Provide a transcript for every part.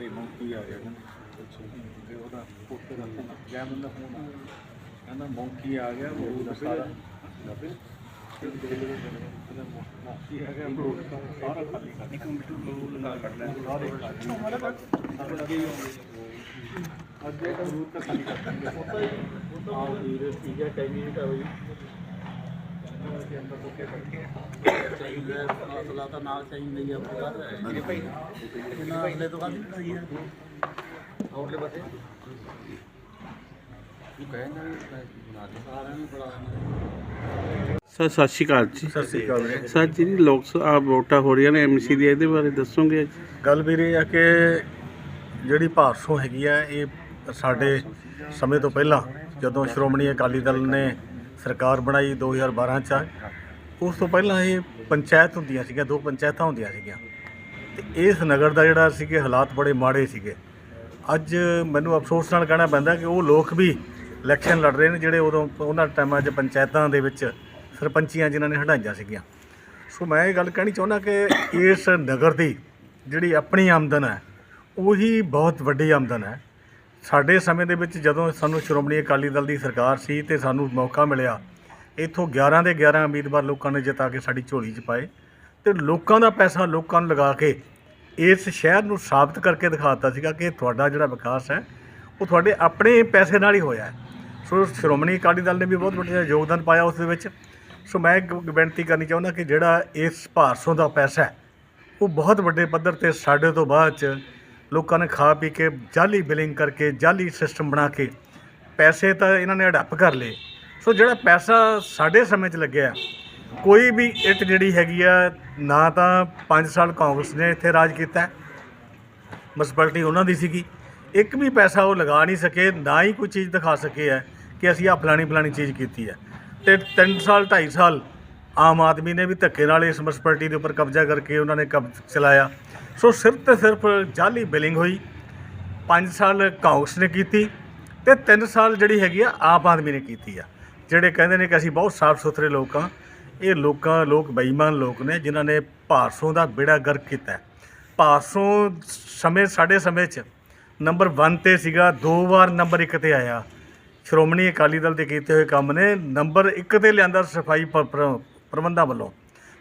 ਘਰੇ ਮੌਂਕੀ ਆ ਗਿਆ ਕਹਿੰਦੇ ਤੇ ਉਹਦਾ ਪੋਤੇ ਦਾ ਫੋਨ ਗਿਆ ਬੰਦਾ ਫੋਨ ਆ ਕਹਿੰਦਾ ਮੌਂਕੀ ਆ ਗਿਆ ਉਹ ਦਾ ਸਾਰਾ। ਮੌਂਕੀ ਆ ਗਿਆ ਬਰੋ ਸਾਰਾ ਖਾਲੀ ਕਰ ਇੱਕ ਮਿੰਟ ਬਰੋ ਲਗਾ ਕੱਢ ਲੈ ਸਾਰੇ ਸਾਰੇ ਲੱਗੇ ਹੀ ਹੋਣਗੇ ਅੱਗੇ ਤਾਂ ਰੂਟ ਤਾਂ ਖਾਲੀ ਕਰ ਆਓ ਵੀਰ ਠੀਕ ਹੈ ਟਾਈਮਿੰਗ ਤਾਂ ਹੋਈ। ਦੇ ਸਾਰਿਆਂ ਨੂੰ ਬੜਾ ਸਰ ਸਤਿ ਸ਼੍ਰੀ ਅਕਾਲ ਜੀ। ਸਤਿ ਸ੍ਰੀ ਅਕਾਲ ਵੀਰੇ। ਸਰ ਜਿਹੜੀ ਲੋਕ ਸਭਾ ਵੋਟਾਂ ਹੋ ਰਹੀਆਂ ਨੇ ਐਮਸੀ ਦੀ ਇਹਦੇ ਬਾਰੇ ਦੱਸੋਗੇ? ਅੱਜ ਗੱਲ ਵੀਰੇ ਆ ਕਿ ਜਿਹੜੀ ਭਾਰਸੋਂ ਹੈਗੀ ਆ ਇਹ ਸਾਡੇ ਸਮੇਂ ਤੋਂ ਪਹਿਲਾਂ ਜਦੋਂ ਸ਼੍ਰੋਮਣੀ ਅਕਾਲੀ ਦਲ ਨੇ ਸਰਕਾਰ ਬਣਾਈ 2012 ਚ ਉਸ ਤੋਂ ਪਹਿਲਾਂ ਇਹ ਪੰਚਾਇਤ ਹੁੰਦੀਆਂ ਸੀਗੀਆਂ, ਦੋ ਪੰਚਾਇਤਾਂ ਹੁੰਦੀਆਂ ਸੀਗੀਆਂ। ਤੇ ਇਸ ਨਗਰ ਦਾ ਜਿਹੜਾ ਸੀਗੇ ਹਾਲਾਤ ਬੜੇ ਮਾੜੇ ਸੀਗੇ। ਅੱਜ ਮੈਨੂੰ ਅਫਸੋਸ ਨਾਲ ਕਹਿਣਾ ਪੈਂਦਾ ਕਿ ਉਹ ਲੋਕ ਵੀ ਇਲੈਕਸ਼ਨ ਲੜ ਰਹੇ ਨੇ ਜਿਹੜੇ ਉਦੋਂ ਉਹਨਾਂ ਟਾਈਮਾਂ 'ਚ ਪੰਚਾਇਤਾਂ ਦੇ ਵਿੱਚ ਸਰਪੰਚੀਆਂ ਜਿਨ੍ਹਾਂ ਨੇ ਹਟਾਈਆਂ ਸੀਗੀਆਂ। ਸੋ ਮੈਂ ਇਹ ਗੱਲ ਕਹਿਣੀ ਚਾਹੁੰਦਾ ਕਿ ਇਸ ਨਗਰ ਦੀ ਜਿਹੜੀ ਆਪਣੀ ਆਮਦਨ ਹੈ, ਉਹੀ ਬਹੁਤ ਵੱਡੀ ਆਮਦਨ ਹੈ। ਸਾਡੇ ਸਮੇਂ ਦੇ ਵਿੱਚ ਜਦੋਂ ਸਾਨੂੰ ਸ਼੍ਰੋਮਣੀ ਅਕਾਲੀ ਦਲ ਦੀ ਸਰਕਾਰ ਸੀ ਤੇ ਸਾਨੂੰ ਮੌਕਾ ਮਿਲਿਆ, ਇੱਥੋਂ 11 ਦੇ 11 ਉਮੀਦਵਾਰ ਲੋਕਾਂ ਨੇ ਜਿਤਾ ਕੇ ਸਾਡੀ ਝੋਲੀ 'ਚ ਪਾਏ ਤੇ ਲੋਕਾਂ ਦਾ ਪੈਸਾ ਲੋਕਾਂ ਨੂੰ ਲਗਾ ਕੇ ਇਸ ਸ਼ਹਿਰ ਨੂੰ ਸਾਬਤ ਕਰਕੇ ਦਿਖਾਤਾ ਸੀਗਾ ਕਿ ਤੁਹਾਡਾ ਜਿਹੜਾ ਵਿਕਾਸ ਹੈ, ਉਹ ਤੁਹਾਡੇ ਆਪਣੇ ਪੈਸੇ ਨਾਲ ਹੀ ਹੋਇਆ ਸੋ ਸ਼੍ਰੋਮਣੀ ਅਕਾਲੀ ਦਲ ਨੇ ਵੀ ਬਹੁਤ ਵੱਡਾ ਯੋਗਦਾਨ ਪਾਇਆ ਉਸ ਦੇ ਵਿੱਚ। ਸੋ ਮੈਂ ਇੱਕ ਬੇਨਤੀ ਕਰਨੀ ਚਾਹੁੰਦਾ ਕਿ ਜਿਹੜਾ ਇਸ ਭਾਰਸੋਂ ਦਾ ਪੈਸਾ ਹੈ, ਉਹ ਬਹੁਤ ਵੱਡੇ ਪੱਧਰ ਤੇ ਸਾਡੇ ਤੋਂ ਬਾਅਦ ਚ ਲੋਕਾਂ ਨੇ ਖਾ ਪੀ ਕੇ ਜਾਲੀ ਬਿਲਿੰਗ ਕਰਕੇ ਜਾਲੀ ਸਿਸਟਮ ਬਣਾ ਕੇ ਪੈਸੇ ਤਾਂ ਇਹਨਾਂ ਨੇ ਅਡਾਪ ਕਰ ਲਏ। ਸੋ ਜਿਹੜਾ ਪੈਸਾ ਸਾਡੇ ਸਮੇਂ 'ਚ ਲੱਗਿਆ, ਕੋਈ ਵੀ ਇੱਟ ਜਿਹੜੀ ਹੈਗੀ ਆ, ਨਾ ਤਾਂ 5 ਸਾਲ ਕਾਂਗਰਸ ਨੇ ਇੱਥੇ ਰਾਜ ਕੀਤਾ। ਮਿਊਨਿਸਪੈਲਿਟੀ ਉਹਨਾਂ ਦੀ ਸੀਗੀ। ਇੱਕ ਵੀ ਪੈਸਾ ਉਹ ਲਗਾ ਨਹੀਂ ਸਕੇ, ਨਾ ਹੀ ਕੋਈ ਚੀਜ਼ ਦਿਖਾ ਸਕੇ ਹੈ ਕਿ ਅਸੀਂ ਆ ਫਲਾਣੀ ਫਲਾਣੀ ਚੀਜ਼ ਕੀਤੀ ਹੈ ਤੇ 3 ਸਾਲ 2.5 ਸਾਲ ਆਮ ਆਦਮੀ ਨੇ ਵੀ ਧੱਕੇ ਨਾਲ ਇਸ ਮਿਊਨਿਸਪੈਲਿਟੀ ਦੇ ਉੱਪਰ ਕਬਜ਼ਾ ਕਰਕੇ ਉਹਨਾਂ ਨੇ ਕਬਜ਼ ਚਲਾਇਆ। ਸੋ ਸਿਰਫ ਤੇ ਸਿਰਫ ਜਾਲੀ ਬਿਲਿੰਗ ਹੋਈ। 5 ਸਾਲ ਕਾਂਗਰਸ ਨੇ ਕੀਤੀ ਤੇ 3 ਸਾਲ ਜਿਹੜੀ ਹੈਗੀ ਆ, ਆਪ ਆਦਮੀ ਨੇ ਕੀਤੀ ਆ। ਜਿਹੜੇ ਕਹਿੰਦੇ ਨੇ ਕਿ ਅਸੀਂ ਬਹੁਤ ਸਾਫ਼ ਸੁਥਰੇ ਲੋਕ ਹਾਂ ਇਹ ਲੋਕਾਂ, ਲੋਕ ਬੇਈਮਾਨ ਲੋਕ ਨੇ ਜਿਨ੍ਹਾਂ ਨੇ ਭਾਰਸੋਂ ਦਾ ਬੇੜਾ ਗਰਕ ਕੀਤਾ। ਹੈ। ਭਾਰਸੋਂ ਸਮੇਂ, ਸਾਡੇ ਸਮੇਂ 'ਚ ਨੰਬਰ 1 ਤੇ ਸੀਗਾ, ਦੋ ਵਾਰ ਨੰਬਰ 1 ਤੇ ਆਇਆ। ਸ਼੍ਰੋਮਣੀ ਅਕਾਲੀ ਦਲ ਦੇ ਕੀਤੇ ਹੋਏ ਕੰਮ ਨੇ ਨੰਬਰ 1 ਤੇ ਲਿਆਂਦਾ ਸਫ਼ਾਈ ਪ੍ਰਬੰਧਾਂ ਵੱਲੋਂ।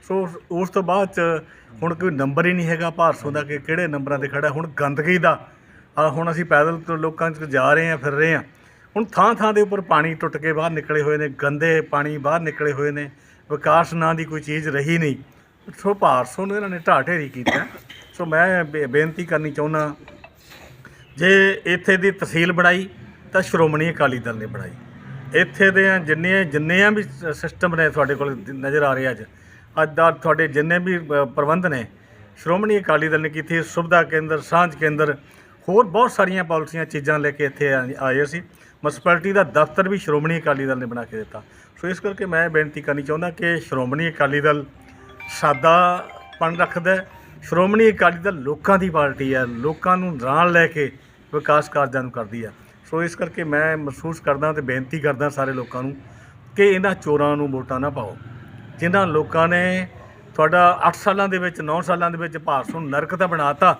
ਸੋ ਉਸ ਤੋਂ ਬਾਅਦ ਚ ਹੁਣ ਕੋਈ ਨੰਬਰ ਹੀ ਨਹੀਂ ਹੈਗਾ ਭਾਰਸੋਂ ਦਾ ਕਿ ਕਿਹੜੇ ਨੰਬਰਾਂ ਤੇ ਖੜਾ ਹੁਣ ਗੰਦਗੀ ਦਾ। ਆ ਹੁਣ ਅਸੀਂ ਪੈਦਲ ਤੋਂ ਲੋਕਾਂ 'ਚ ਜਾ ਰਹੇ ਆ ਫਿਰ ਰਹੇ ਆ ਹੁਣ ਥਾਂ ਥਾਂ ਦੇ ਉੱਪਰ ਪਾਣੀ ਟੁੱਟ ਕੇ ਬਾਹਰ ਨਿਕਲੇ ਹੋਏ ਨੇ, ਗੰਦੇ ਪਾਣੀ ਬਾਹਰ ਨਿਕਲੇ ਹੋਏ ਨੇ, ਵਿਕਾਸ ਨਾਂ ਦੀ ਕੋਈ ਚੀਜ਼ ਰਹੀ ਨਹੀਂ। ਸੋ ਭਾਰਸੋਂ ਨੂੰ ਇਹਨਾਂ ਨੇ ਢਾਹ ਢੇਰੀ ਕੀਤਾ। ਸੋ ਮੈਂ ਬੇ- ਬੇਨਤੀ ਕਰਨੀ ਚਾਹੁੰਦਾ, ਜੇ ਇੱਥੇ ਦੀ ਤਹਿਸੀਲ ਬਣਾਈ, ਤਾਂ ਸ਼੍ਰੋਮਣੀ ਅਕਾਲੀ ਦਲ ਨੇ ਬਣਾਈ। ਇੱਥੇ ਦੇ ਜਿੰਨੇ ਜਿੰਨੇ ਆ ਵੀ ਸਿਸਟਮ ਨੇ ਤੁਹਾਡੇ ਕੋਲ ਨਜ਼ਰ ਆ ਰਹੇ ਅੱਜ ਅੱਜ ਦਾ ਤੁਹਾਡੇ ਜਿੰਨੇ ਵੀ ਪ੍ਰਬੰਧ ਨੇ, ਸ਼੍ਰੋਮਣੀ ਅਕਾਲੀ ਦਲ ਨੇ ਕੀਤੀ, ਸੁਵਿਧਾ ਕੇਂਦਰ, ਸਾਂਝ ਕੇਂਦਰ, ਹੋਰ ਬਹੁਤ ਸਾਰੀਆਂ ਪਾਲਿਸੀਆਂ ਚੀਜ਼ਾਂ ਲੈ ਕੇ ਇੱਥੇ ਆਏ ਸੀ ਮਿਊਨਿਸਪੈਲਿਟੀ ਦਾ ਦਫ਼ਤਰ ਵੀ ਸ਼੍ਰੋਮਣੀ ਅਕਾਲੀ ਦਲ ਨੇ ਬਣਾ ਕੇ ਦਿੱਤਾ। ਸੋ ਇਸ ਕਰਕੇ ਮੈਂ ਬੇਨਤੀ ਕਰਨੀ ਚਾਹੁੰਦਾ ਕਿ ਸ਼੍ਰੋਮਣੀ ਅਕਾਲੀ ਦਲ ਸਾਦਾਪਣ ਰੱਖਦਾ ਸ਼੍ਰੋਮਣੀ ਅਕਾਲੀ ਦਲ ਲੋਕਾਂ ਦੀ ਪਾਰਟੀ ਹੈ, ਲੋਕਾਂ ਨੂੰ ਨਾਲ ਲੈ ਕੇ ਵਿਕਾਸ ਕਾਰਜਾਂ ਨੂੰ ਕਰਦੀ ਹੈ। ਸੋ ਇਸ ਕਰਕੇ ਮੈਂ ਮਹਿਸੂਸ ਕਰਦਾ ਤੇ ਬੇਨਤੀ ਕਰਦਾ ਸਾਰੇ ਲੋਕਾਂ ਨੂੰ ਕਿ ਇਹਨਾਂ ਚੋਰਾਂ ਨੂੰ ਵੋਟਾਂ ਨਾ ਪਾਓ। ਜਿਨ੍ਹਾਂ ਲੋਕਾਂ ਨੇ ਤੁਹਾਡਾ 8 ਸਾਲਾਂ ਦੇ ਵਿੱਚ 9 ਸਾਲਾਂ ਦੇ ਵਿੱਚ ਭਾਰਤ ਨੂੰ ਨਰਕ ਤਾਂ ਬਣਾਤਾ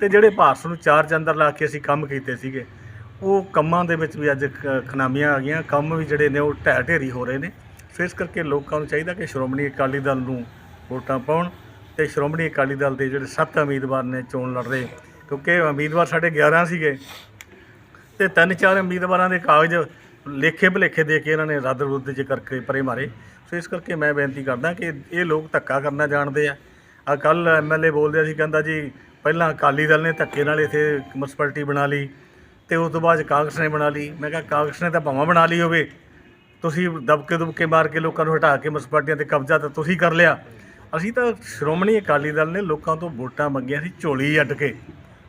ਤੇ ਜਿਹੜੇ ਭਾਰਤ ਨੂੰ ਚਾਰ ਚੰਦਰ ਲਾ ਕੇ ਅਸੀਂ ਕੰਮ ਕੀਤੇ ਸੀਗੇ, ਉਹ ਕੰਮਾਂ ਦੇ ਵਿੱਚ ਵੀ ਅੱਜ ਖ- ਖਨਾਮੀਆਂ ਆ ਗਈਆਂ, ਕੰਮ ਵੀ ਜਿਹੜੇ ਨੇ ਉਹ ਢਹਿ ਢੇਰੀ ਹੋ ਰਹੇ ਨੇ। ਸੋ ਇਸ ਕਰਕੇ ਲੋਕਾਂ ਨੂੰ ਚਾਹੀਦਾ ਕਿ ਸ਼੍ਰੋਮਣੀ ਅਕਾਲੀ ਦਲ ਨੂੰ ਵੋਟਾਂ ਪਾਉਣ ਤੇ ਸ਼੍ਰੋਮਣੀ ਅਕਾਲੀ ਦਲ ਦੇ ਜਿਹੜੇ ਸੱਤ ਉਮੀਦਵਾਰ ਨੇ ਚੋਣ ਲੜ ਰਹੇ, ਕਿਉਂਕਿ ਉਮੀਦਵਾਰ ਸਾਡੇ 11 ਸੀਗੇ ਤੇ ਤਿੰਨ ਚਾਰ ਉਮੀਦਵਾਰਾਂ ਦੇ ਕਾਗਜ਼ ਲੇਖੇ ਭਲੇਖੇ ਦੇ ਕੇ ਇਹਨਾਂ ਨੇ ਰੱਦ ਰੁੱਦ ਚ ਕਰਕੇ ਪਰੇ ਮਾਰੇ। ਸੋ ਇਸ ਕਰਕੇ ਮੈਂ ਬੇਨਤੀ ਕਰਦਾ ਕਿ ਇਹ ਲੋਕ ਧੱਕਾ ਕਰਨਾ ਜਾਣਦੇ ਆ। ਆ ਕੱਲ ਐਮਐਲਏ ਬੋਲਦੇ ਸੀ, ਕਹਿੰਦਾ ਜੀ, ਪਹਿਲਾਂ ਅਕਾਲੀ ਦਲ ਨੇ ਧੱਕੇ ਨਾਲ ਇੱਥੇ ਮਿਊਨਿਸਪੈਲਿਟੀ ਬਣਾ ਲਈ ਤੇ ਉਸ ਤੋਂ ਬਾਅਦ ਕਾਂਗਰਸ ਨੇ ਬਣਾ ਲਈ। ਮੈਂ ਕਿਹਾ, ਕਾਂਗਰਸ ਨੇ ਤਾਂ ਭਾਵਾਂ ਬਣਾ ਲਈ ਹੋਵੇ। ਤੁਸੀਂ ਦਬਕੇ ਦੁਬਕੇ ਮਾਰ ਕੇ ਲੋਕਾਂ ਨੂੰ ਹਟਾ ਕੇ ਮਿਊਨਿਸਪੈਲਿਟੀਆਂ ਤੇ ਕਬਜ਼ਾ ਤਾਂ ਤੁਸੀਂ ਕਰ ਲਿਆ। ਅਸੀਂ ਤਾਂ ਸ਼੍ਰੋਮਣੀ ਅਕਾਲੀ ਦਲ ਨੇ ਲੋਕਾਂ ਤੋਂ ਵੋਟਾਂ ਮੰਗੀਆਂ ਸੀ, ਝੋਲੀ ਅੱਡ ਕੇ।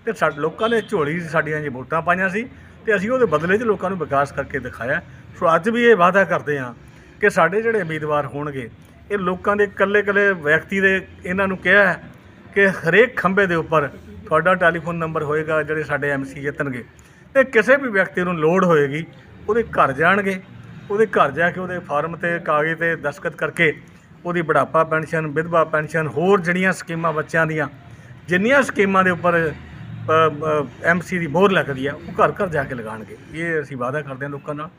ਤੇ ਸਾਡੇ ਲੋਕਾਂ ਨੇ ਝੋਲੀ ਸਾਡੀਆਂ ਜੀ ਵੋਟਾਂ ਪਾਈਆਂ ਸੀ ਤੇ ਅਸੀਂ ਉਹਦੇ ਬਦਲੇ 'ਚ ਲੋਕਾਂ ਨੂੰ ਵਿਕਾਸ ਕਰਕੇ ਦਿਖਾਇਆ। ਸੋ ਅੱਜ ਵੀ ਇਹ ਵਾਅਦਾ ਕਰਦੇ ਹਾਂ ਕਿ ਸਾਡੇ ਜਿਹੜੇ ਉਮੀਦਵਾਰ ਹੋਣਗੇ, ਇਹ ਲੋਕਾਂ ਦੇ ਇਕੱਲੇ-ਇਕੱਲੇ ਵਿਅਕਤੀ ਦੇ ਇਹਨਾਂ ਨੂੰ ਕਿਹਾ ਹੈ ਕਿ ਹਰੇਕ ਖੰਭੇ ਦੇ ਉੱਪਰ ਤੁਹਾਡਾ ਟੈਲੀਫੋਨ ਨੰਬਰ ਹੋਏਗਾ, ਜਿਹੜੇ ਸਾਡੇ ਐਮਸੀ ਜਿੱਤਣਗੇ। ਤੇ ਕਿਸੇ ਵੀ ਵਿਅਕਤੀ ਨੂੰ ਲੋੜ ਹੋਏਗੀ, ਉਹਦੇ ਘਰ ਜਾਣਗੇ। ਉਹਦੇ ਘਰ ਜਾ ਕੇ ਉਹਦੇ ਫਾਰਮ ਤੇ, ਕਾਗਜ਼ ਤੇ ਦਸਤਖਤ ਕਰਕੇ ਉਹਦੀ ਬੁਢਾਪਾ ਪੈਨਸ਼ਨ, ਵਿਧਵਾ ਪੈਨਸ਼ਨ, ਹੋਰ ਜਿਹੜੀਆਂ ਸਕੀਮਾਂ ਬੱਚਿਆਂ ਦੀਆਂ, ਜਿੰਨੀਆਂ ਸਕੀਮਾਂ ਦੇ ਉੱਪਰ ਐਮਸੀ ਦੀ ਮੋਹਰ ਲੱਗਦੀ ਆ ਉਹ ਘਰ ਘਰ ਜਾ ਕੇ ਲਗਾਉਣਗੇ। ਇਹ ਅਸੀਂ ਵਾਅਦਾ ਕਰਦੇ ਹਾਂ ਲੋਕਾਂ ਨਾਲ।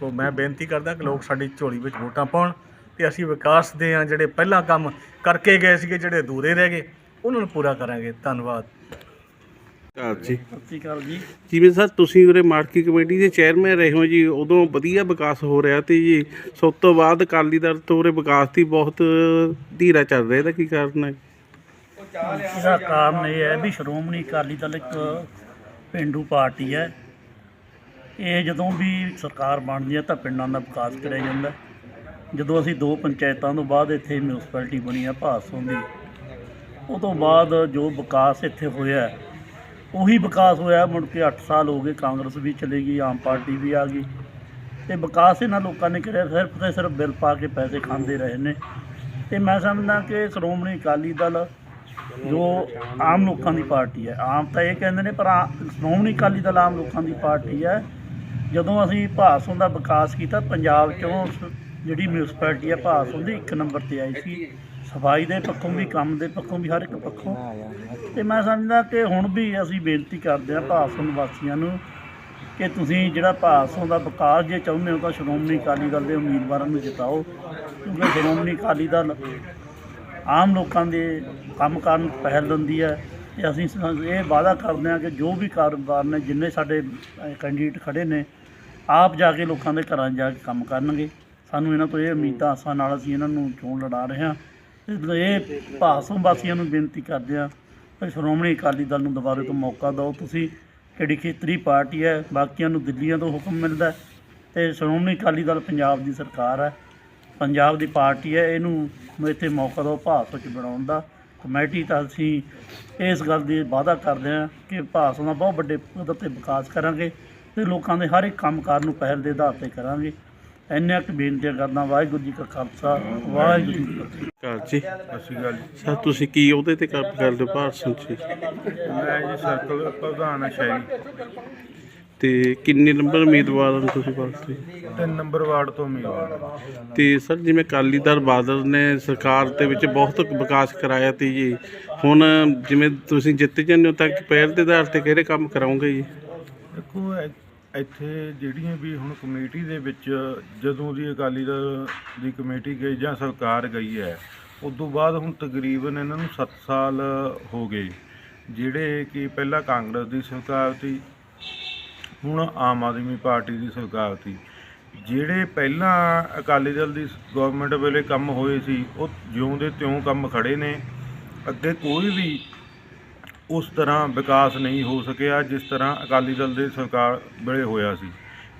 ਸੋ ਮੈਂ ਬੇਨਤੀ ਕਰਦਾ ਕਿ ਲੋਕ ਸਾਡੀ ਝੋਲੀ ਵਿੱਚ ਵੋਟਾਂ ਪਾਉਣ ਤੇ ਅਸੀਂ ਵਿਕਾਸ ਦੇ ਆ ਜਿਹੜੇ ਪਹਿਲਾਂ ਕੰਮ ਕਰਕੇ ਗਏ ਸੀਗੇ ਜਿਹੜੇ ਅਧੂਰੇ ਰਹਿ ਗਏ ਉਹਨਾਂ ਨੂੰ ਪੂਰਾ ਕਰਾਂਗੇ। ਧੰਨਵਾਦ। ਜੀ। ਸਤਿ ਸ਼੍ਰੀ ਅਕਾਲ ਜੀ? ਜਿਵੇਂ ਸਰ ਤੁਸੀਂ ਉਰੇ ਮਾਰਕੀ ਕਮੇਟੀ ਦੇ ਚੇਅਰਮੈਨ ਰਹੇ ਹੋ ਜੀ ਉਦੋਂ ਵਧੀਆ ਵਿਕਾਸ ਹੋ ਰਿਹਾ ਤੇ ਜੀ। ਸਭ ਤੋਂ ਬਾਅਦ ਅਕਾਲੀ ਦਲ ਤੋਂ ਉਰੇ ਵਿਕਾਸ ਦੀ ਬਹੁਤ ਧੀਰਾ ਚੱਲ ਰਿਹਾ ਇਹਦਾ ਕੀ ਕਾਰਨ ਹੈ? ਇਹਦਾ ਕਾਰਨ ਇਹ ਹੈ ਵੀ ਸ਼੍ਰੋਮਣੀ ਅਕਾਲੀ ਦਲ ਇੱਕ ਪਿੰਡੂ ਪਾਰਟੀ ਹੈ। ਇਹ ਜਦੋਂ ਵੀ ਸਰਕਾਰ ਬਣਦੀ ਹੈ ਤਾਂ ਪਿੰਡਾਂ ਦਾ ਵਿਕਾਸ ਕਰਿਆ ਜਾਂਦਾ ਜਦੋਂ ਅਸੀਂ ਦੋ ਪੰਚਾਇਤਾਂ ਤੋਂ ਬਾਅਦ ਇੱਥੇ ਮਿਊਨਿਸਪੈਲਿਟੀ ਬਣੀ ਆ ਭਾਸੋਂ ਦੀ, ਉਹ ਤੋਂ ਬਾਅਦ ਜੋ ਵਿਕਾਸ ਇੱਥੇ ਹੋਇਆ ਉਹੀ ਵਿਕਾਸ ਹੋਇਆ ਮੁੜ ਕੇ 8 ਸਾਲ ਹੋ ਗਏ, ਕਾਂਗਰਸ ਵੀ ਚਲੇ ਗਈ, ਆਮ ਪਾਰਟੀ ਵੀ ਆ ਗਈ। ਤੇ ਵਿਕਾਸ ਇਹਨਾਂ ਲੋਕਾਂ ਨੇ ਕਰਿਆ, ਸਿਰਫ ਤੇ ਸਿਰਫ ਬਿੱਲ ਪਾ ਕੇ ਪੈਸੇ ਖਾਂਦੇ ਰਹੇ ਨੇ। ਤੇ ਮੈਂ ਸਮਝਦਾ ਕਿ ਸ਼੍ਰੋਮਣੀ ਅਕਾਲੀ ਦਲ ਜੋ ਆਮ ਲੋਕਾਂ ਦੀ ਪਾਰਟੀ ਹੈ। ਆਮ ਤਾਂ ਇਹ ਕਹਿੰਦੇ ਨੇ, ਪਰ ਆ- ਸ਼੍ਰੋਮਣੀ ਅਕਾਲੀ ਦਲ ਆਮ ਲੋਕਾਂ ਦੀ ਪਾਰਟੀ ਹੈ। ਜਦੋਂ ਅਸੀਂ ਭਾਸੋਂ ਦਾ ਵਿਕਾਸ ਕੀਤਾ, ਪੰਜਾਬ ਚੋਂ ਸ- ਜਿਹੜੀ ਮਿਊਨਿਸਪੈਲਿਟੀ ਹੈ ਭਾਸੋਂ ਦੀ ਇੱਕ ਨੰਬਰ ਤੇ ਆਈ ਸੀ। ਸਫ਼ਾਈ ਦੇ ਪੱਖੋਂ ਵੀ, ਕੰਮ ਦੇ ਪੱਖੋਂ ਵੀ, ਹਰ ਇੱਕ ਪੱਖੋਂ। ਤੇ ਮੈਂ ਸਮਝਦਾ ਕਿ ਹੁਣ ਵੀ ਅਸੀਂ ਬੇਨਤੀ ਕਰਦੇ ਹਾਂ ਭਾਸੋਂ ਨਿਵਾਸੀਆਂ ਨੂੰ ਕਿ ਤੁਸੀਂ ਜਿਹੜਾ ਭਾਸੋਂ ਦਾ ਵਿਕਾਸ ਜੇ ਚਾਹੁੰਦੇ ਹੋ ਤਾਂ ਸ਼੍ਰੋਮਣੀ ਅਕਾਲੀ ਦਲ ਦੇ ਉਮੀਦਵਾਰਾਂ ਨੂੰ ਜਿਤਾਓ। ਕਿਉਂਕਿ ਸ਼੍ਰੋਮਣੀ ਅਕਾਲੀ ਦਲ ਆਮ ਲੋਕਾਂ ਦੇ ਕੰਮ ਕਰਨ ਪਹਿਲ ਦਿੰਦੀ ਹੈ ਤੇ ਅਸੀਂ ਸ- ਇਹ ਵਾਅਦਾ ਕਰਦੇ ਹਾਂ ਕਿ ਜੋ ਵੀ ਕਾਰੋਬਾਰ ਨੇ, ਜਿੰਨੇ ਸਾਡੇ ਕੈਂਡੀਡੇਟ ਖੜੇ ਨੇ, ਆਪ ਜਾ ਕੇ ਲੋਕਾਂ ਦੇ ਘਰਾਂ 'ਚ ਜਾ ਕੇ ਕੰਮ ਕਰਨਗੇ। ਸਾਨੂੰ ਇਹਨਾਂ ਤੋਂ ਇਹ ਉਮੀਦਾਂ, ਆਸਾਂ ਨਾਲ ਅਸੀਂ ਇਹਨਾਂ ਨੂੰ ਚੋਣ ਲੜਾ ਰਹੇ ਹਾਂ। ਤੇ ਇਹ ਭਾਸੋਂ ਵਾਸੀਆਂ ਨੂੰ ਬੇਨਤੀ ਕਰਦੇ ਹਾਂ ਕਿ ਸ਼੍ਰੋਮਣੀ ਅਕਾਲੀ ਦਲ ਨੂੰ ਦੁਬਾਰੇ ਤੋਂ ਮੌਕਾ ਦਿਓ। ਤੁਸੀਂ ਕਿਹੜੀ ਖੇਤਰੀ ਪਾਰਟੀ ਹੈ, ਬਾਕੀਆਂ ਨੂੰ ਦਿੱਲੀਆਂ ਤੋਂ ਹੁਕਮ ਮਿਲਦਾ ਹੈ ਤੇ ਸ਼੍ਰੋਮਣੀ ਅਕਾਲੀ ਦਲ ਪੰਜਾਬ ਦੀ ਸਰਕਾਰ ਹੈ। ਪੰਜਾਬ ਦੀ ਪਾਰਟੀ ਹੈ ਇਹਨੂੰ ਇੱਥੇ ਮੌਕਾ ਦਿਓ ਭਾਰਤ ਵਿੱਚ ਬਣਾਉਣ ਦਾ। ਕਮੇਟੀ ਤਾਂ ਅਸੀਂ ਇਸ ਗੱਲ ਦੀ ਵਾਅਦਾ ਕਰਦੇ ਹਾਂ ਕਿ ਭਾਰਤ ਦਾ ਬਹੁਤ ਵੱਡੇ ਪੱਧਰ ਤੇ ਵਿਕਾਸ ਕਰਾਂਗੇ ਤੇ ਲੋਕਾਂ ਦੇ ਹਰ ਇੱਕ ਕੰਮਕਾਰ ਨੂੰ ਪਹਿਲ ਦੇ ਆਧਾਰ ਤੇ ਕਰਾਂਗੇ। ਇੰਨੀਆਂ ਕੁ ਬੇਨਤੀਆਂ ਕਰਦਾ ਵਾਹਿਗੁਰੂ ਜੀ ਕਾ ਖਾਲਸਾ ਵਾਹਿਗੁਰੂ ਜੀ ਕੀ ਫਤਿਹ। ਕਾਲ ਜੀ। ਸਤਿ ਸ਼੍ਰੀ ਅਕਾਲ ਜੀ। ਸਰ ਤੁਸੀਂ ਕੀ ਉਹਦੇ ਤੇ ਕੰਮ ਕਰਦੇ ਹੋ ਭਾਰਤ ਜੀ ਮੈਂ ਜੀ ਸਰਕਲ ਪ੍ਰਧਾਨ ਹਾਂ ਸ਼ਹਿਰੀ। ਤੇ ਕਿੰਨੇ ਨੰਬਰ ਉਮੀਦਵਾਰ ਹਨ ਤੁਸੀਂ ਜੀ ਤਿੰਨ ਨੰਬਰ ਵਾਰਡ ਤੋਂ ਉਮੀਦਵਾਰ। ਤੇ ਸਰ ਜਿਵੇਂ ਅਕਾਲੀ ਦਲ ਬਾਦਲ ਨੇ ਸਰਕਾਰ ਦੇ ਵਿੱਚ ਬਹੁਤ ਵਿਕਾਸ ਕਰਾਇਆ ਤੇ ਜੀ ਹੁਣ ਜਿਵੇਂ ਤੁਸੀਂ ਜਿੱਤ ਜਾਂਦੇ ਹੋ ਤਾਂ ਪਹਿਲ ਦੇ ਆਧਾਰ ਤੇ ਕਿਹੜੇ ਕੰਮ ਕਰਾਉਂਗੇ ਜੀ? ਦੇਖੋ ਇੱਥੇ ਜਿਹੜੀਆਂ ਵੀ ਹੁਣ ਕਮੇਟੀ ਦੇ ਵਿੱਚ ਜਦੋਂ ਦੀ ਅਕਾਲੀ ਦਲ ਦੀ ਕਮੇਟੀ ਗਈ ਜਾਂ ਸਰਕਾਰ ਗਈ ਹੈ ਉਸ ਤੋਂ ਬਾਅਦ ਹੁਣ ਤਕਰੀਬਨ ਇਹਨਾਂ ਨੂੰ 7 ਸਾਲ ਹੋ ਗਏ। ਜਿਹੜੇ ਕਿ ਪਹਿਲਾਂ ਕਾਂਗਰਸ ਦੀ ਸਰਕਾਰ ਸੀ ਹੁਣ ਆਮ ਆਦਮੀ ਪਾਰਟੀ ਦੀ ਸਰਕਾਰ ਸੀ। ਜਿਹੜੇ ਪਹਿਲਾਂ ਅਕਾਲੀ ਦਲ ਦੀ ਗਵਰਨਮੈਂਟ ਵੇਲੇ ਕੰਮ ਹੋਏ ਸੀ, ਉਹ ਜਿਉਂ ਦੇ ਤਿਉਂ ਕੰਮ ਖੜੇ ਨੇ। ਅੱਗੇ ਕੋਈ ਵੀ ਉਸ ਤਰ੍ਹਾਂ ਵਿਕਾਸ ਨਹੀਂ ਹੋ ਸਕਿਆ ਜਿਸ ਤਰ੍ਹਾਂ ਅਕਾਲੀ ਦਲ ਦੇ ਸਰਕਾਰ ਵੇਲੇ ਹੋਇਆ ਸੀ।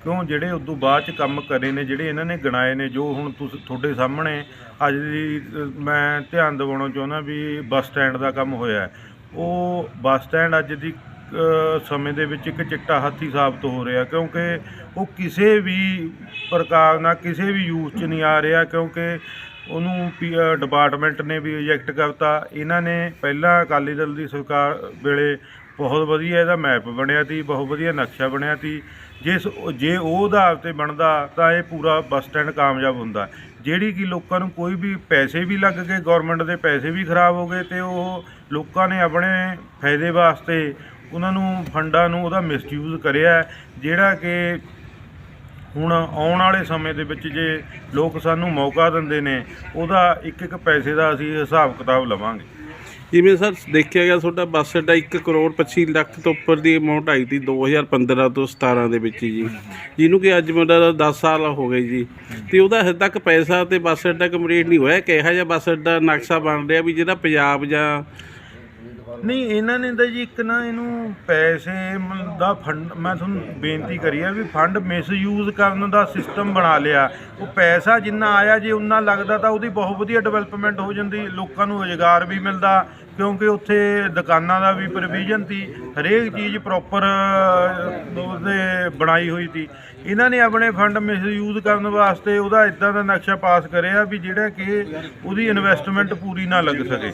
ਕਿਉਂ? ਜਿਹੜੇ ਉਦੋਂ ਬਾਅਦ ਚ ਕੰਮ ਕਰੇ ਨੇ, ਜਿਹੜੇ ਇਹਨਾਂ ਨੇ ਗਣਾਏ ਨੇ, ਜੋ ਹੁਣ ਤੁਸੀਂ, ਤੁਹਾਡੇ ਸਾਹਮਣੇ ਅੱਜ ਦੀ, ਮੈਂ ਧਿਆਨ ਦਿਵਾਉਣਾ ਚਾਹੁੰਦਾ ਵੀ ਬੱਸ ਸਟੈਂਡ ਦਾ ਕੰਮ ਹੋਇਆ। ਉਹ ਬੱਸ ਸਟੈਂਡ ਅੱਜ ਦੀ ਸਮੇਂ ਦੇ ਵਿੱਚ ਇੱਕ ਚਿੱਟਾ ਹਾਥੀ ਸਾਬਤ ਹੋ ਰਿਹਾ, ਕਿਉਂਕਿ ਉਹ ਕਿਸੇ ਵੀ ਪ੍ਰਕਾਰ ਨਾਲ ਕਿਸੇ ਵੀ ਯੂਜ਼ 'ਚ ਨਹੀਂ ਆ ਰਿਹਾ, ਕਿਉਂਕਿ ਉਹਨੂੰ ਪੀ- ਡਿਪਾਰਟਮੈਂਟ ਨੇ ਵੀ ਰਿਜੈਕਟ ਕਰਤਾ। ਇਹਨਾਂ ਨੇ ਪਹਿਲਾਂ ਅਕਾਲੀ ਦਲ ਦੀ ਸਰਕਾਰ ਵੇਲੇ ਬਹੁਤ ਵਧੀਆ ਇਹਦਾ ਮੈਪ ਬਣਿਆ ਸੀ, ਬਹੁਤ ਵਧੀਆ ਨਕਸ਼ਾ ਬਣਿਆ ਸੀ। ਜਿਸ ਜੇ ਉਹ ਆਧਾਰ ਤੇ ਬਣਦਾ, ਤਾਂ ਇਹ ਪੂਰਾ ਬੱਸ ਸਟੈਂਡ ਕਾਮਯਾਬ ਹੁੰਦਾ। ਜਿਹੜੀ ਕਿ ਲੋਕਾਂ ਨੂੰ ਕੋਈ ਵੀ ਪੈਸੇ ਵੀ ਲੱਗ ਗਏ ਗਵਰਨਮੈਂਟ ਦੇ ਪੈਸੇ ਵੀ ਖਰਾਬ ਹੋ ਗਏ, ਤੇ ਉਹ ਲੋਕਾਂ ਨੇ ਆਪਣੇ ਫਾਇਦੇ ਵਾਸਤੇ ਉਹਨਾਂ ਨੂੰ, ਫੰਡਾਂ ਨੂੰ ਉਹਦਾ ਮਿਸਯੂਜ਼ ਕਰਿਆ ਜਿਹੜਾ ਕਿ ਹੁਣ ਆਉਣ ਵਾਲੇ ਸਮੇਂ ਦੇ ਵਿੱਚ ਜੇ ਲੋਕ ਸਾਨੂੰ ਮੌਕਾ ਦਿੰਦੇ ਨੇ, ਉਹਦਾ ਇੱਕ ਇੱਕ ਪੈਸੇ ਦਾ ਅਸੀਂ ਹਿਸਾਬ ਕਿਤਾਬ ਲਵਾਂਗੇ। ਜਿਵੇਂ ਸਰ ਦੇਖਿਆ ਗਿਆ, ਤੁਹਾਡਾ ਬੱਸ ਅੱਡਾ 1 ਕਰੋੜ 25 ਲੱਖ ਤੋਂ ਉੱਪਰ ਦੀ ਅਮਾਉਂਟ ਆਈ ਸੀ 2015 ਤੋਂ 17 ਦੇ ਵਿੱਚ ਜੀ। ਜਿਹਨੂੰ ਕਿ ਅੱਜ ਮੇਰਾ 10 ਸਾਲ ਹੋ ਗਏ ਜੀ। ਤੇ ਉਹਦਾ ਹਜੇ ਤੱਕ ਪੈਸਾ ਤੇ ਬੱਸ ਅੱਡਾ ਕੰਪਲੀਟ ਨਹੀਂ ਹੋਇਆ। ਕਿਹਾ ਜਿਹਾ ਬੱਸ ਅੱਡਾ ਨਕਸ਼ਾ ਬਣ ਰਿਹਾ ਵੀ ਜਿਹੜਾ ਪੰਜਾਬ ਜਾਂ ਨਹੀਂ, ਇਹਨਾਂ ਨੇ ਤਾਂ ਜੀ ਇੱਕ ਨਾ ਇਹਨੂੰ ਪੈਸੇ ਮ- ਦਾ ਫੰਡ ਮੈਂ ਤੁਹਾਨੂੰ ਬੇਨਤੀ ਕਰੀ ਆ ਵੀ ਫੰਡ ਮਿਸਯੂਜ਼ ਕਰਨ ਦਾ ਸਿਸਟਮ ਬਣਾ ਲਿਆ। ਉਹ ਪੈਸਾ ਜਿੰਨਾ ਆਇਆ, ਜੇ ਉਨਾ ਲੱਗਦਾ ਤਾਂ ਉਹਦੀ ਬਹੁਤ ਵਧੀਆ ਡਿਵੈਲਪਮੈਂਟ ਹੋ ਜਾਂਦੀ, ਲੋਕਾਂ ਨੂੰ ਰੁਜ਼ਗਾਰ ਵੀ ਮਿਲਦਾ, ਕਿਉਂਕਿ ਉੱਥੇ ਦੁਕਾਨਾਂ ਦਾ ਵੀ ਪ੍ਰੋਵੀਜ਼ਨ ਸੀ, ਹਰੇਕ ਚੀਜ਼ ਪ੍ਰੋਪਰ ਉਹਦੇ ਬਣਾਈ ਹੋਈ ਸੀ। ਇਹਨਾਂ ਨੇ ਆਪਣੇ ਫੰਡ ਮਿਸਯੂਜ਼ ਕਰਨ ਵਾਸਤੇ ਉਹਦਾ ਇਦਾਂ ਦਾ ਨਕਸ਼ਾ ਪਾਸ ਕਰਿਆ ਵੀ ਜਿਹੜਾ ਕਿ ਉਹਦੀ ਇਨਵੈਸਟਮੈਂਟ ਪੂਰੀ ਨਾ ਲੱਗ ਸਕੇ।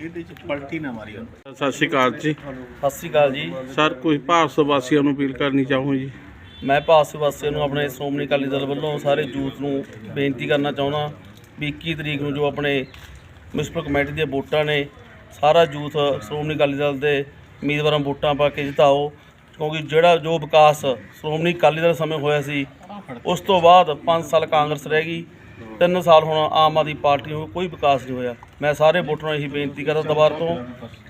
ਇਹਦੇ ਚ ਪਲਟੀ ਨਾ ਮਾਰੀ ਸਤਿ ਸ਼੍ਰੀ ਅਕਾਲ ਜੀ। ਸਤਿ ਸ੍ਰੀ ਅਕਾਲ ਜੀ। ਸਰ ਕੋਈ ਭਾਰਤ ਵਾਸੀਆਂ ਨੂੰ ਅਪੀਲ ਕਰਨੀ ਚਾਹੋ ਜੀ? ਮੈਂ ਭਾਰਤ ਵਾਸੀਆਂ ਨੂੰ ਆਪਣੇ ਸ਼੍ਰੋਮਣੀ ਅਕਾਲੀ ਦਲ ਵੱਲੋਂ ਸਾਰੇ ਯੂਥ ਨੂੰ ਬੇਨਤੀ ਕਰਨਾ ਚਾਹੁੰਦਾ ਵੀ 21 ਤਰੀਕ ਨੂੰ ਜੋ ਆਪਣੇ ਮਿਊਨਿਸਪਲ ਕਮੇਟੀ ਦੀਆਂ ਵੋਟਾਂ ਨੇ ਸਾਰਾ ਯੂਥ ਸ਼੍ਰੋਮਣੀ ਅਕਾਲੀ ਦਲ ਦੇ ਉਮੀਦਵਾਰਾਂ ਵੋਟਾਂ ਪਾ ਕੇ ਜਿਤਾਓ। ਕਿਉਂਕਿ ਜਿਹੜਾ ਜੋ ਵਿਕਾਸ ਸ਼੍ਰੋਮਣੀ ਅਕਾਲੀ ਦਲ ਸਮੇਂ ਹੋਇਆ ਸੀ ਉਸ ਤੋਂ ਬਾਅਦ 5 ਸਾਲ ਕਾਂਗਰਸ ਰਹਿ ਗਈ ਤਿੰਨ ਸਾਲ ਹੁਣ ਆਮ ਆਦਮੀ ਪਾਰਟੀ ਨੂੰ ਕੋਈ ਵਿਕਾਸ ਨਹੀਂ ਹੋਇਆ। ਮੈਂ ਸਾਰੇ ਵੋਟਰਾਂ ਨੂੰ ਇਹੀ ਬੇਨਤੀ ਕਰਦਾ ਦੁਬਾਰਾ ਤੋਂ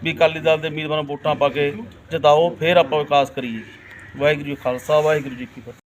ਵੀ ਅਕਾਲੀ ਦਲ ਦੇ ਉਮੀਦਵਾਰਾਂ ਨੂੰ ਵੋਟਾਂ ਪਾ ਕੇ ਜਿਤਾਓ, ਫਿਰ ਆਪਾਂ ਵਿਕਾਸ ਕਰੀਏ। ਵਾਹਿਗੁਰੂ ਜੀ ਖਾਲਸਾ, ਵਾਹਿਗੁਰੂ ਜੀ ਕੀ ਫਤਿਹ।